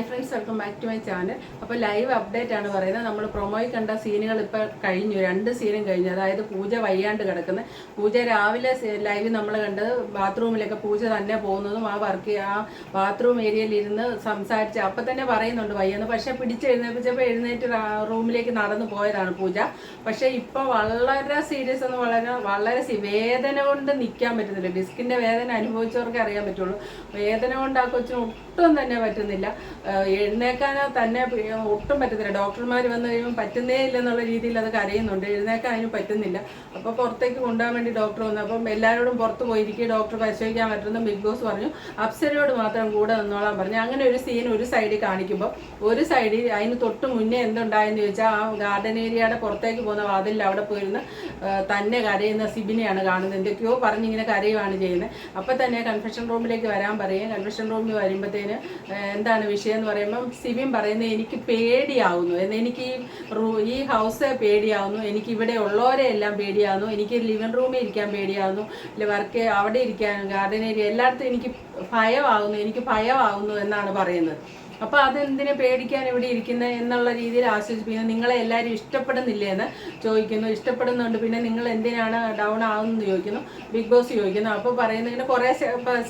Hi friends welcome back to my channel അപ്പോൾ live update ആണ് പറയുന്നത്. നമ്മൾ പ്രൊമോയിൽ കണ്ട സീനുകൾ ഇപ്പോൾ കഴിഞ്ഞു. രണ്ട് സീനും കഴിഞ്ഞു. അതായത് പൂജ വയ്യാണ്ട് കിടക്കുന്നത് പൂജ രാവിലെ ലൈവ് നമ്മൾ കണ്ടത് ബാത്റൂമിലൊക്കെ പൂജ തന്നെ പോകുന്നതും ആ വർക്ക് ആ ബാത്റൂം ഏരിയയിൽ ഇരുന്ന് സംസാരിച്ച് അപ്പം തന്നെ പറയുന്നുണ്ട് വയ്യെന്ന്. പക്ഷേ പിടിച്ചെഴുന്നേപ്പിച്ചപ്പോൾ എഴുന്നേറ്റ് റൂമിലേക്ക് നടന്നു പോയതാണ് പൂജ. പക്ഷേ ഇപ്പോൾ വളരെ സീരിയസ് എന്ന് വളരെ വളരെ വേദന കൊണ്ട് നിൽക്കാൻ പറ്റുന്നില്ല. ഡിസ്കിന്റെ വേദന അനുഭവിച്ചവർക്ക് അറിയാൻ പറ്റുള്ളൂ. വേദന കൊണ്ട് ആ കൊച്ചിന് ഒട്ടും തന്നെ പറ്റുന്നില്ല. എഴുന്നേക്കാനോ തന്നെ ഒട്ടും പറ്റുന്നില്ല ഡോക്ടർമാർ വന്നു കഴിയുമ്പോൾ പറ്റുന്നേ ഇല്ലെന്നുള്ള രീതിയിൽ അത് കരയുന്നുണ്ട്. എഴുന്നേക്കാൻ അതിന് പറ്റുന്നില്ല. അപ്പോൾ പുറത്തേക്ക് കൊണ്ടുപോകാൻ വേണ്ടി ഡോക്ടർ വന്നു. അപ്പം എല്ലാവരോടും പുറത്ത് പോയിരിക്കുക ഡോക്ടർ പരിശോധിക്കാൻ പറ്റുന്ന ബിഗ് ബോസ് പറഞ്ഞു. അപ്സരയോട് മാത്രം കൂടെ നിന്നോളാൻ പറഞ്ഞു. അങ്ങനെ ഒരു സീൻ ഒരു സൈഡിൽ കാണിക്കുമ്പോൾ ഒരു സൈഡിൽ അതിന് തൊട്ട് മുന്നേ എന്തുണ്ടായെന്ന് ചോദിച്ചാൽ ആ ഗാർഡൻ ഏരിയയുടെ പുറത്തേക്ക് പോകുന്ന വാതിലിൽ അവിടെ പോയിരുന്ന് തന്നെ കരയുന്ന സിബിനെയാണ് കാണുന്നത്. എന്തൊക്കെയോ പറഞ്ഞിങ്ങനെ കരയുവാണ് ചെയ്യുന്നത്. അപ്പം തന്നെ കൺഫെഷൻ റൂമിലേക്ക് വരാൻ പറയും കൺഫെഷൻ റൂമിൽ വരുമ്പോഴത്തേന് എന്താണ് വിഷയം എന്ന് പറയുമ്പം സിബിൻ പറയുന്നത് എനിക്ക് പേടിയാവുന്നു. എനിക്ക് ഈ ഹൗസ് പേടിയാവുന്നു. എനിക്ക് ഇവിടെ ഉള്ളവരെ എല്ലാം പേടിയാവുന്നു. എനിക്ക് ലിവിങ് റൂമിൽ ഇരിക്കാൻ പേടിയാവുന്നു. അല്ലെ വർക്ക് അവിടെ ഇരിക്കാൻ ഗാർഡൻ ഏരിയ എല്ലായിടത്തും എനിക്ക് ഭയമാകുന്നു എനിക്ക് ഭയമാകുന്നു എന്നാണ് പറയുന്നത്. അപ്പോൾ അതെന്തിനെ പേടിക്കാൻ ഇവിടെ ഇരിക്കുന്നത് എന്നുള്ള രീതിയിൽ ആശ്വസിപ്പിക്കുന്നു. നിങ്ങളെ എല്ലാവരും ഇഷ്ടപ്പെടുന്നില്ലേ എന്ന് ചോദിക്കുന്നു. ഇഷ്ടപ്പെടുന്നുണ്ട്. പിന്നെ നിങ്ങൾ എന്തിനാണ് ഡൗൺ ആകുന്നത് ചോദിക്കുന്നു. ബിഗ് ബോസ് ചോദിക്കുന്നു. അപ്പോൾ പറയുന്നത് ഇങ്ങനെ കുറേ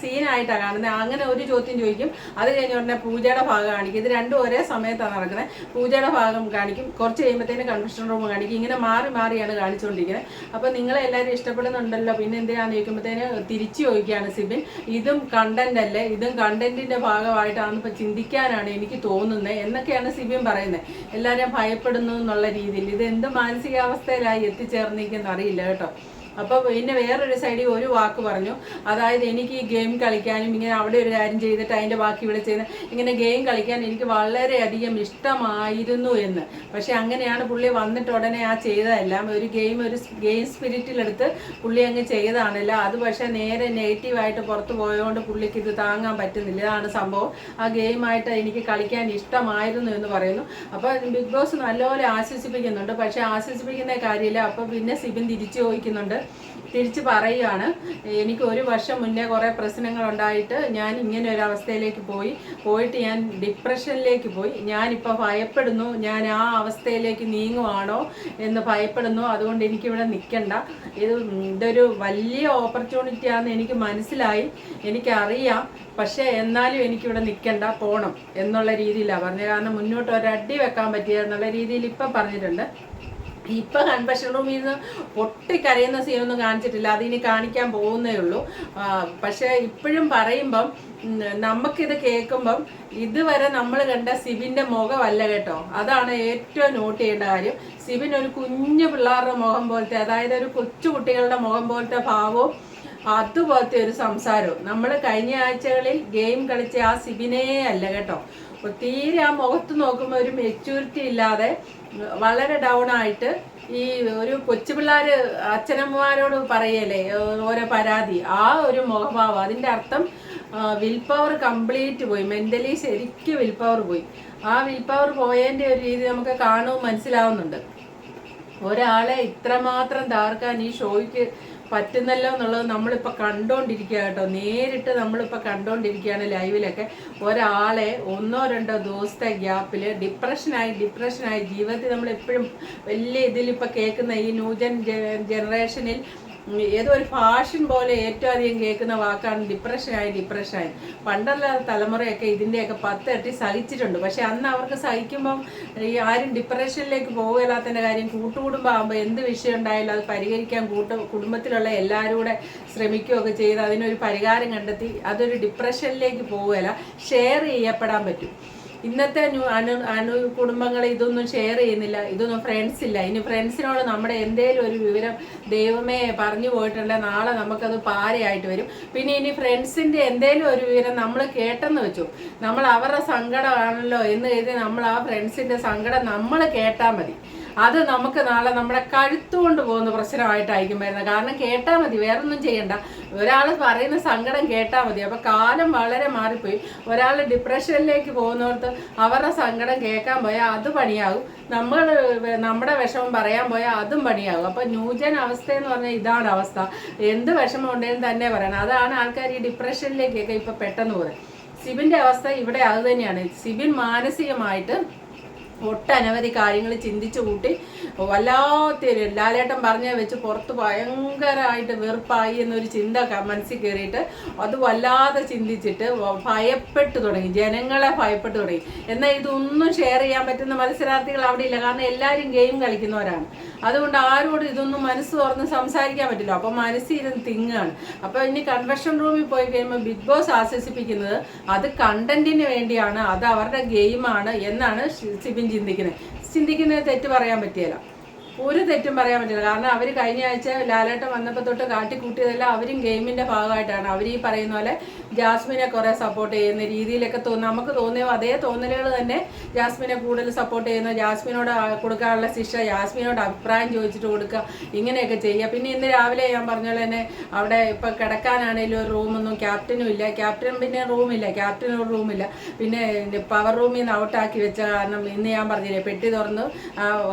സീനായിട്ടാണ് കാണുന്നത് അങ്ങനെ ഒരു ചോദ്യം ചോദിക്കും. അത് കഴിഞ്ഞ് ഉടനെ പൂജയുടെ ഭാഗം കാണിക്കും. ഇത് രണ്ടും ഒരേ സമയത്താണ് നടക്കുന്നത് പൂജയുടെ ഭാഗം കാണിക്കും. കുറച്ച് കഴിയുമ്പോഴത്തേന് കൺവെൻഷൻ റൂം കാണിക്കും. ഇങ്ങനെ മാറി മാറിയാണ് കാണിച്ചുകൊണ്ടിരിക്കുന്നത് അപ്പോൾ നിങ്ങളെ എല്ലാവരും ഇഷ്ടപ്പെടുന്നുണ്ടല്ലോ. പിന്നെ എന്തിനാന്ന് ചോദിക്കുമ്പോഴത്തേന് തിരിച്ചു ചോദിക്കുകയാണ് സിബിൻ. ഇതും കണ്ടന്റ് അല്ലേ? ഇതും കണ്ടന്റിന്റെ ഭാഗമായിട്ടാണ് ഇപ്പൊ ചിന്തിക്കാനാണ് എനിക്ക് തോന്നുന്നത് എന്നൊക്കെയാണ് സിബിൻ പറയുന്നത് എല്ലാവരും ഭയപ്പെടുന്നു എന്നുള്ള രീതിയിൽ. ഇത് എന്ത് മാനസികാവസ്ഥയിലായി എത്തിച്ചേർന്നിരിക്കുന്ന അറിയില്ല കേട്ടോ. അപ്പോൾ പിന്നെ വേറൊരു സൈഡിൽ ഒരു വാക്ക് പറഞ്ഞു. അതായത് എനിക്ക് ഈ ഗെയിം കളിക്കാനും ഇങ്ങനെ അവിടെ ഒരു കാര്യം ചെയ്തിട്ട് അതിന്റെ ബാക്കി ഇവിടെ ചെയ്ത് ഇങ്ങനെ ഗെയിം കളിക്കാൻ എനിക്ക് വളരെയധികം ഇഷ്ടമായിരുന്നു എന്ന്. പക്ഷെ അങ്ങനെയാണ് പുള്ളി വന്നിട്ട് ഉടനെ ആ ചെയ്തതെല്ലാം. ഒരു ഗെയിം ഒരു ഗെയിം സ്പിരിറ്റിലെടുത്ത് പുള്ളി അങ്ങ് ചെയ്തതാണല്ലോ. അത് പക്ഷേ നേരെ നെഗറ്റീവായിട്ട് പുറത്ത് പോയതുകൊണ്ട് പുള്ളിക്ക് ഇത് താങ്ങാൻ പറ്റുന്നില്ല. ഇതാണ് സംഭവം. ആ ഗെയിമായിട്ട് എനിക്ക് കളിക്കാൻ ഇഷ്ടമായിരുന്നു എന്ന് പറയുന്നു. അപ്പോൾ ബിഗ് ബോസ് നല്ലപോലെ ആശ്വസിപ്പിക്കുന്നുണ്ട്. പക്ഷേ ആശ്വസിപ്പിക്കുന്ന കാര്യമില്ല. അപ്പോൾ പിന്നെ സിബിൻ തിരിച്ചു ചോദിക്കുന്നുണ്ട്. തിരിച്ച് പറയുകയാണ്. എനിക്ക് ഒരു വർഷം മുന്നേ കുറേ പ്രശ്നങ്ങൾ ഉണ്ടായിട്ട് ഞാൻ ഇങ്ങനെ ഒരു അവസ്ഥയിലേക്ക് പോയി. പോയിട്ട് ഞാൻ ഡിപ്രഷനിലേക്ക് പോയി. ഞാനിപ്പോൾ ഭയപ്പെടുന്നു. ഞാൻ ആ അവസ്ഥയിലേക്ക് നീങ്ങുവാണോ എന്ന് ഭയപ്പെടുന്നു. അതുകൊണ്ട് എനിക്കിവിടെ നിൽക്കണ്ട ഇത് ഇതൊരു വലിയ ഓപ്പർച്യൂണിറ്റി ആണെന്ന് എനിക്ക് മനസ്സിലായി. എനിക്കറിയാം. പക്ഷേ എന്നാലും എനിക്കിവിടെ നിൽക്കണ്ട പോകണം എന്നുള്ള രീതിയിലാണ് പറഞ്ഞത്. കാരണം മുന്നോട്ട് ഒരടി വെക്കാൻ പറ്റിയ എന്നുള്ള രീതിയിൽ ഇപ്പം പറഞ്ഞിട്ടുണ്ട്. ഇപ്പൊ കൺവെൻഷൻ റൂമിൽ നിന്ന് പൊട്ടിക്കരയുന്ന സീനൊന്നും കാണിച്ചിട്ടില്ല. അതിനി കാണിക്കാൻ പോകുന്നേ ഉള്ളൂ. പക്ഷേ ഇപ്പോഴും പറയുമ്പം നമുക്കിത് കേൾക്കുമ്പം ഇതുവരെ നമ്മൾ കണ്ട സിബിന്റെ മുഖമല്ല കേട്ടോ. അതാണ് ഏറ്റവും നോട്ട് ചെയ്യേണ്ട കാര്യം. സിബിൻ ഒരു കുഞ്ഞു പിള്ളേരുടെ മുഖം പോലത്തെ അതായത് ഒരു കൊച്ചു കുട്ടികളുടെ മുഖം പോലത്തെ ഭാവവും അതുപോലത്തെ ഒരു സംസാരവും. നമ്മൾ കഴിഞ്ഞ ആഴ്ചകളിൽ ഗെയിം കളിച്ച ആ സിബിനേ അല്ല കേട്ടോ. തീരെ ആ മുഖത്ത് നോക്കുമ്പോൾ ഒരു മെച്യൂരിറ്റി ഇല്ലാതെ വളരെ ഡൗൺ ആയിട്ട് ഈ ഒരു കൊച്ചു പിള്ളേര് അച്ഛനമ്മമാരോട് പറയല്ലേ ഓരോ പരാതി. ആ ഒരു മുഖഭാവം. അതിന്റെ അർത്ഥം വിൽ പവർ കംപ്ലീറ്റ് പോയി. മെന്റലി ശരിക്കും വിൽ പവർ പോയി. ആ വിൽ പവർ പോയതിന്റെ ഒരു രീതി നമുക്ക് കാണുമ്പോൾ മനസ്സിലാവുന്നുണ്ട്. ഒരാളെ ഇത്രമാത്രം തകർക്കാൻ ഈ ഷോയ്ക്ക് പറ്റുന്നല്ലോ എന്നുള്ളത് നമ്മളിപ്പോൾ കണ്ടോണ്ടിരിക്കുക കേട്ടോ നേരിട്ട് നമ്മളിപ്പോൾ കണ്ടോണ്ടിരിക്കുകയാണ് ലൈവിലൊക്കെ. ഒരാളെ ഒന്നോ രണ്ടോ ദിവസത്തെ ഗ്യാപ്പിൽ ഡിപ്രഷനായി ഡിപ്രഷനായി ജീവിതത്തിൽ നമ്മൾ എപ്പോഴും വലിയ ഇതിലിപ്പോൾ കേൾക്കുന്ന ഈ ന്യൂജൻ ജനറേഷനിൽ ഏതോ ഒരു ഫാഷൻ പോലെ ഏറ്റവും അധികം കേൾക്കുന്ന വാക്കാണ് ഡിപ്രഷനായി ഡിപ്രഷനായി പണ്ടുള്ള തലമുറയൊക്കെ ഇതിന്റെയൊക്കെ പത്തിരട്ടി സഹിച്ചിട്ടുണ്ട്. പക്ഷെ അന്ന് അവർക്ക് സഹിക്കുമ്പം ഈ ആരും ഡിപ്രഷനിലേക്ക് പോകില്ലാത്തതിന്റെ കാര്യം കൂട്ടുകുടുംബം ആകുമ്പോൾ എന്ത് വിഷയം ഉണ്ടായാലും അത് പരിഹരിക്കാൻ കൂട്ട കുടുംബത്തിലുള്ള എല്ലാവരും കൂടെ ശ്രമിക്കുകയൊക്കെ ചെയ്ത് അതിനൊരു പരിഹാരം കണ്ടെത്തി അതൊരു ഡിപ്രഷനിലേക്ക് പോവുകയില്ല ഷെയർ ചെയ്യപ്പെടാൻ പറ്റും. ഇന്നത്തെ അനു അനു കുടുംബങ്ങൾ ഇതൊന്നും ഷെയർ ചെയ്യുന്നില്ല. ഇതൊന്നും ഫ്രണ്ട്സ് ഇല്ല. ഇനി ഫ്രണ്ട്സിനോട് നമ്മുടെ എന്തേലും ഒരു വിവരം ദൈവമേ പറഞ്ഞു പോയിട്ടുണ്ടെങ്കിൽ നാളെ നമുക്കത് പാരയായിട്ട് വരും. പിന്നെ ഇനി ഫ്രണ്ട്സിന്റെ എന്തേലും ഒരു വിവരം നമ്മൾ കേട്ടെന്ന് വെച്ചു. നമ്മൾ അവരുടെ സങ്കടമാണല്ലോ എന്ന് കരുതി നമ്മൾ ആ ഫ്രണ്ട്സിന്റെ സങ്കടം നമ്മൾ കേട്ടാൽ മതി. അത് നമുക്ക് നാളെ നമ്മുടെ കഴുത്തുകൊണ്ട് പോകുന്ന പ്രശ്നമായിട്ടായിരിക്കും വരുന്നത്. കാരണം കേട്ടാൽ മതി വേറൊന്നും ചെയ്യണ്ട. ഒരാൾ പറയുന്ന സങ്കടം കേട്ടാൽ മതി. അപ്പം കാലം വളരെ മാറിപ്പോയി. ഒരാൾ ഡിപ്രഷനിലേക്ക് പോകുന്നവർക്ക് അവരുടെ സങ്കടം കേൾക്കാൻ പോയാൽ അത് പണിയാകും. നമ്മൾ നമ്മുടെ വിഷമം പറയാൻ പോയാൽ അതും പണിയാകും. അപ്പം ന്യൂജൻ അവസ്ഥ എന്ന് പറഞ്ഞാൽ ഇതാണ് അവസ്ഥ. എന്ത് വിഷമം ഉണ്ടെങ്കിലും തന്നെ പറയണം. അതാണ് ആൾക്കാർ ഈ ഡിപ്രഷനിലേക്കൊക്കെ ഇപ്പം പെട്ടെന്ന് പോകുന്നത്. സിബിന്റെ അവസ്ഥ ഇവിടെ അത് തന്നെയാണ്. സിബിൻ മാനസികമായിട്ട് ഒട്ടനവധി കാര്യങ്ങൾ ചിന്തിച്ചു കൂട്ടി. വല്ലാത്തൊരു ലാലേട്ടൻ പറഞ്ഞ വെച്ച് പുറത്ത് ഭയങ്കരമായിട്ട് വെറുപ്പായി എന്നൊരു ചിന്ത മനസ്സിൽ കയറിയിട്ട് അത് വല്ലാതെ ചിന്തിച്ചിട്ട് ഭയപ്പെട്ടു തുടങ്ങി. ജനങ്ങളെ ഭയപ്പെട്ടു തുടങ്ങി. എന്നാൽ ഇതൊന്നും ഷെയർ ചെയ്യാൻ പറ്റുന്ന മത്സരാർത്ഥികൾ അവിടെ ഇല്ല. കാരണം എല്ലാവരും ഗെയിം കളിക്കുന്നവരാണ്. അതുകൊണ്ട് ആരോടും ഇതൊന്നും മനസ്സ് തുറന്ന് സംസാരിക്കാൻ പറ്റില്ല. അപ്പോൾ മനസ്സിൽ ഇരുന്ന് തിങ്ങാണ്. അപ്പോൾ ഇനി കൺവെൻഷൻ റൂമിൽ പോയി കഴിയുമ്പോൾ ബിഗ് ബോസ് ആശ്വസിപ്പിക്കുന്നത് അത് കണ്ടന്റിന് വേണ്ടിയാണ്. അത് അവരുടെ ഗെയിമാണ് എന്നാണ് സിബിൻ ചിന്തിക്കുന്നത്. ചിന്തിക്കുന്നത് തെറ്റ് പറയാൻ പറ്റിയല്ല. ഒരു തെറ്റും പറയാൻ പറ്റില്ല. കാരണം അവർ കഴിഞ്ഞ ആഴ്ച ലാലേട്ടൻ വന്നപ്പോൾ തൊട്ട് കാട്ടിക്കൂട്ടിയതെല്ലാം അവരും ഗെയിമിന്റെ ഭാഗമായിട്ടാണ്. അവർ ഈ പറയുന്ന പോലെ ജാസ്മിനെ കുറെ സപ്പോർട്ട് ചെയ്യുന്ന രീതിയിലൊക്കെ തോന്നുന്നു. നമുക്ക് തോന്നിയ അതേ തോന്നലുകൾ തന്നെ ജാസ്മിനെ കൂടുതൽ സപ്പോർട്ട് ചെയ്യുന്ന ജാസ്മിനോട് കൊടുക്കാനുള്ള ശിക്ഷ ജാസ്മിനോട് അഭിപ്രായം ചോദിച്ചിട്ട് കൊടുക്കുക ഇങ്ങനെയൊക്കെ ചെയ്യുക. പിന്നെ ഇന്ന് രാവിലെ ഞാൻ പറഞ്ഞ പോലെ തന്നെ അവിടെ ഇപ്പൊ കിടക്കാനാണെങ്കിലും ഒരു റൂമൊന്നും ക്യാപ്റ്റനും ഇല്ല. ക്യാപ്റ്റൻ പിന്നെ റൂമില്ല ക്യാപ്റ്റൻ ഒരു റൂമില്ല പിന്നെ പവർ റൂമിൽ നിന്ന് ഔട്ടാക്കി വെച്ച കാരണം ഇന്ന് ഞാൻ പറഞ്ഞില്ലേ പെട്ടി തുറന്ന്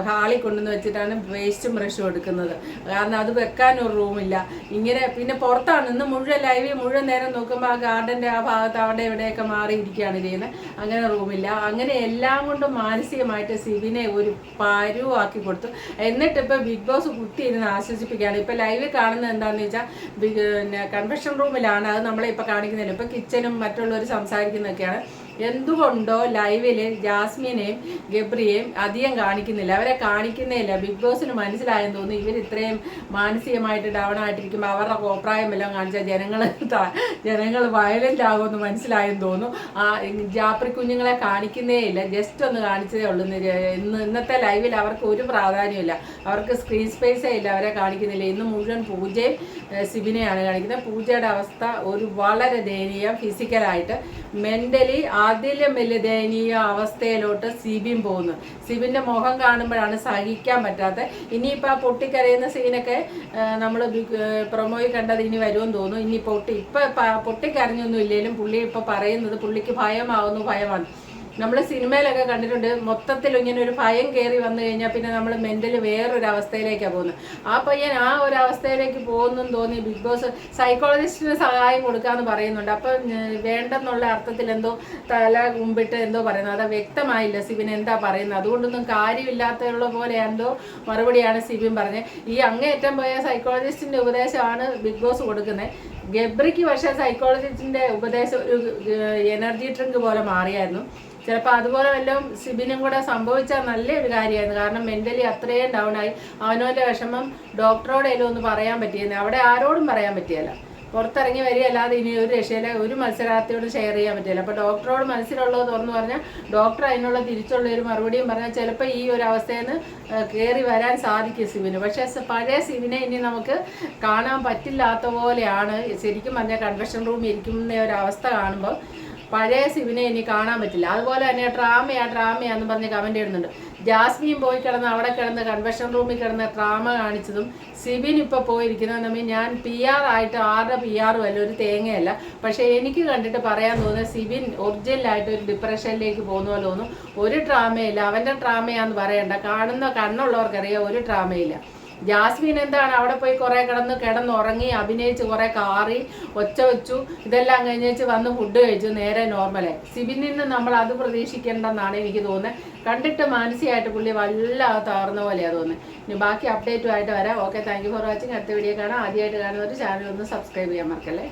ഹാളിൽ കൊണ്ടുവന്ന് വെച്ചിട്ടാണ് വേസ്റ്റും ബ്രഷും എടുക്കുന്നത്. കാരണം അത് വെക്കാൻ ഒരു റൂമില്ല ഇങ്ങനെ പിന്നെ പുറത്താണ് ഇന്ന് മുഴുവൻ ലൈവ് മുഴുവൻ നേരം നോക്കുമ്പോൾ ആ ഗാർഡന്റെ ആ ഭാഗത്ത് അവിടെ ഇവിടെയൊക്കെ മാറിയിരിക്കുകയാണ് ചെയ്യുന്നത്. അങ്ങനെ റൂമില്ല അങ്ങനെ എല്ലാം കൊണ്ടും മാനസികമായിട്ട് സിബിനെ ഒരു പരുവാക്കി കൊടുത്തു. എന്നിട്ട് ഇപ്പോൾ ബിഗ് ബോസ് കുത്തിയിരുന്ന് ആശ്വസിപ്പിക്കുകയാണ്. ഇപ്പോൾ ലൈവിൽ കാണുന്നത് എന്താണെന്ന് വെച്ചാൽ പിന്നെ കൺവെൻഷൻ റൂമിലാണ് അത് നമ്മളെ ഇപ്പോൾ കാണിക്കുന്നില്ല. ഇപ്പോൾ കിച്ചനും മറ്റുള്ളവർ സംസാരിക്കുന്നതൊക്കെയാണ്. എന്തുകൊണ്ടോ ലൈവിൽ ജാസ്മിനെയും ഗബ്രിയെയും അധികം കാണിക്കുന്നില്ല. അവരെ കാണിക്കുന്നേയില്ല ബിഗ് ബോസിന് മനസ്സിലായെന്ന് തോന്നുന്നു. ഇവർ ഇത്രയും മാനസികമായിട്ട് ഡൗൺ ആയിട്ടിരിക്കുമ്പോൾ അവരുടെ കോപ്രായം എല്ലാം കാണിച്ചാൽ ജനങ്ങൾ ജനങ്ങൾ വയലന്റ് ആകുമെന്ന് മനസ്സിലായെന്ന് തോന്നുന്നു. ആ ജാപ്രി കുഞ്ഞുങ്ങളെ കാണിക്കുന്നേ ഇല്ല. ജസ്റ്റ് ഒന്ന് കാണിച്ചതേ ഉള്ളൂ. ഇന്ന് ഇന്നത്തെ ലൈവിൽ അവർക്ക് ഒരു പ്രാധാന്യമില്ല അവർക്ക് സ്ക്രീൻ സ്പേസേ ഇല്ല. അവരെ കാണിക്കുന്നില്ല. ഇന്ന് മുഴുവൻ പൂജയും സിബിനെയാണ് കാണിക്കുന്നത്. പൂജയുടെ അവസ്ഥ ഒരു വളരെ ദയനീയം ഫിസിക്കലായിട്ട് മെന്റലി അതിലും വലിയ ദയനീയ അവസ്ഥയിലോട്ട് സിബിൻ പോകുന്നു. സിബിന്റെ മുഖം കാണുമ്പോഴാണ് സഹിക്കാൻ പറ്റാത്ത ഇനിയിപ്പോൾ ആ പൊട്ടിക്കരയുന്ന സീനൊക്കെ നമ്മൾ പ്രൊമോയിൽ കണ്ടത് ഇനി വരുമെന്ന് തോന്നുന്നു. ഇനി പൊട്ടി ഇപ്പം പൊട്ടിക്കരഞ്ഞൊന്നും ഇല്ലെങ്കിലും പുള്ളി ഇപ്പോൾ പറയുന്നത് പുള്ളിക്ക് ഭയമാവുന്നു ഭയമാണ്. നമ്മൾ സിനിമയിലൊക്കെ കണ്ടിട്ടുണ്ട് മൊത്തത്തിൽ ഇങ്ങനെ ഒരു ഭയം കയറി വന്നു കഴിഞ്ഞാൽ പിന്നെ നമ്മൾ മെന്റലി വേറൊരു അവസ്ഥയിലേക്കാണ് പോകുന്നത്. ആ പയ്യൻ ആ ഒരു അവസ്ഥയിലേക്ക് പോകുന്നെന്ന് തോന്നി ബിഗ് ബോസ് സൈക്കോളജിസ്റ്റിന് സഹായം കൊടുക്കാന്ന് പറയുന്നുണ്ട്. അപ്പം വേണ്ടെന്നുള്ള അർത്ഥത്തിൽ എന്തോ തല കുമ്പിട്ട് എന്തോ പറയുന്നത് അത് വ്യക്തമായില്ല സിബിൻ എന്താ പറയുന്നത്. അതുകൊണ്ടൊന്നും കാര്യമില്ലാത്തുള്ള പോലെ എന്തോ മറുപടിയാണ് സിബിൻ പറഞ്ഞത്. ഈ അങ്ങേറ്റം പോയ സൈക്കോളജിസ്റ്റിന്റെ ഉപദേശമാണ് ബിഗ് ബോസ് കൊടുക്കുന്നത്. ഗബ്രിക്ക് പക്ഷേ സൈക്കോളജിസ്റ്റിന്റെ ഉപദേശം ഒരു എനർജി ഡ്രിങ്ക് പോലെ മാറിയായിരുന്നു. ചിലപ്പോൾ അതുപോലെ വല്ലതും സിബിനും കൂടെ സംഭവിച്ചാൽ നല്ലൊരു കാര്യമായിരുന്നു. കാരണം മെന്റലി അത്രയും ഡൗൺ ആയി. അവനോന്റെ വിഷമം ഡോക്ടറോടെങ്കിലും ഒന്ന് പറയാൻ പറ്റിയെന്ന് അവിടെ ആരോടും പറയാൻ പറ്റിയല്ല പുറത്തിറങ്ങി വരികയല്ലാതെ ഇനി ഒരു രക്ഷയില ഒരു മത്സരാർത്ഥിയോട് ഷെയർ ചെയ്യാൻ പറ്റില്ല അപ്പോൾ ഡോക്ടറോട് മനസ്സിലുള്ളത് തുറന്നു പറഞ്ഞാൽ ഡോക്ടർ അതിനുള്ള തിരിച്ചുള്ള ഒരു മറുപടിയും പറഞ്ഞാൽ ചിലപ്പോൾ ഈ ഒരു അവസ്ഥയിൽ നിന്ന് കയറി വരാൻ സാധിക്കും സിവിന് പക്ഷേ പഴയ സിവിനെ ഇനി നമുക്ക് കാണാൻ പറ്റില്ലാത്ത പോലെയാണ്. ശരിക്കും പറഞ്ഞാൽ കൺവെൻഷൻ റൂമിൽ ഇരിക്കുന്ന ഒരു അവസ്ഥ കാണുമ്പോൾ പഴയ സിബിനെ ഇനി കാണാൻ പറ്റില്ല. അതുപോലെ തന്നെ ഡ്രാമയാ ഡ്രാമയാന്ന് പറഞ്ഞ് കമന്റ് ഇടുന്നുണ്ട്. ജാസ്മിൻ പോയി കിടന്ന് അവിടെ കിടന്ന് കൺവെൻഷൻ റൂമിൽ കിടന്ന് ഡ്രാമ കാണിച്ചതും സിബിൻ ഇപ്പോൾ പോയിരിക്കുന്നത് നമ്മൾ ഞാൻ പി ആർ ആയിട്ട് ആരുടെ പി ആറും അല്ല ഒരു തേങ്ങയല്ല. പക്ഷേ എനിക്ക് കണ്ടിട്ട് പറയാൻ തോന്നുന്നത് സിബിൻ ഒറിജിനലായിട്ട് ഒരു ഡിപ്രഷനിലേക്ക് പോകുന്ന പോലെ തോന്നും ഒരു ഡ്രാമയില്ല അവന്റെ ഡ്രാമയാന്ന് പറയണ്ട. കാണുന്ന കണ്ണുള്ളവർക്കറിയാം ഒരു ഡ്രാമയില്ല ജാസ്മിൻ എന്താണ്? അവിടെ പോയി കുറെ കിടന്ന് കിടന്നുറങ്ങി അഭിനയിച്ച് കുറെ കാറി ഒച്ച വെച്ചു. ഇതെല്ലാം കഴിഞ്ഞേച്ച് വന്ന് ഫുഡ് കഴിച്ചു നേരെ നോർമലായി സിബിൻ നിന്ന് നമ്മൾ അത് പ്രതീക്ഷിക്കേണ്ടെന്നാണ് എനിക്ക് തോന്നുന്നത്. കണ്ടിട്ട് മാനസികമായിട്ട് പുള്ളി വല്ലാതെ തകർന്ന പോലെയാണ് തോന്നുന്നത്. ഇനി ബാക്കി അപ്ഡേറ്റുമായിട്ട് വരാം. Okay thank you for watching അടുത്ത വീഡിയോ കാണാം. ആദ്യമായിട്ട് കാണുന്നവർ ചാനൽ ഒന്ന് സബ്സ്ക്രൈബ് ചെയ്യാൻ മറക്കല്ലേ?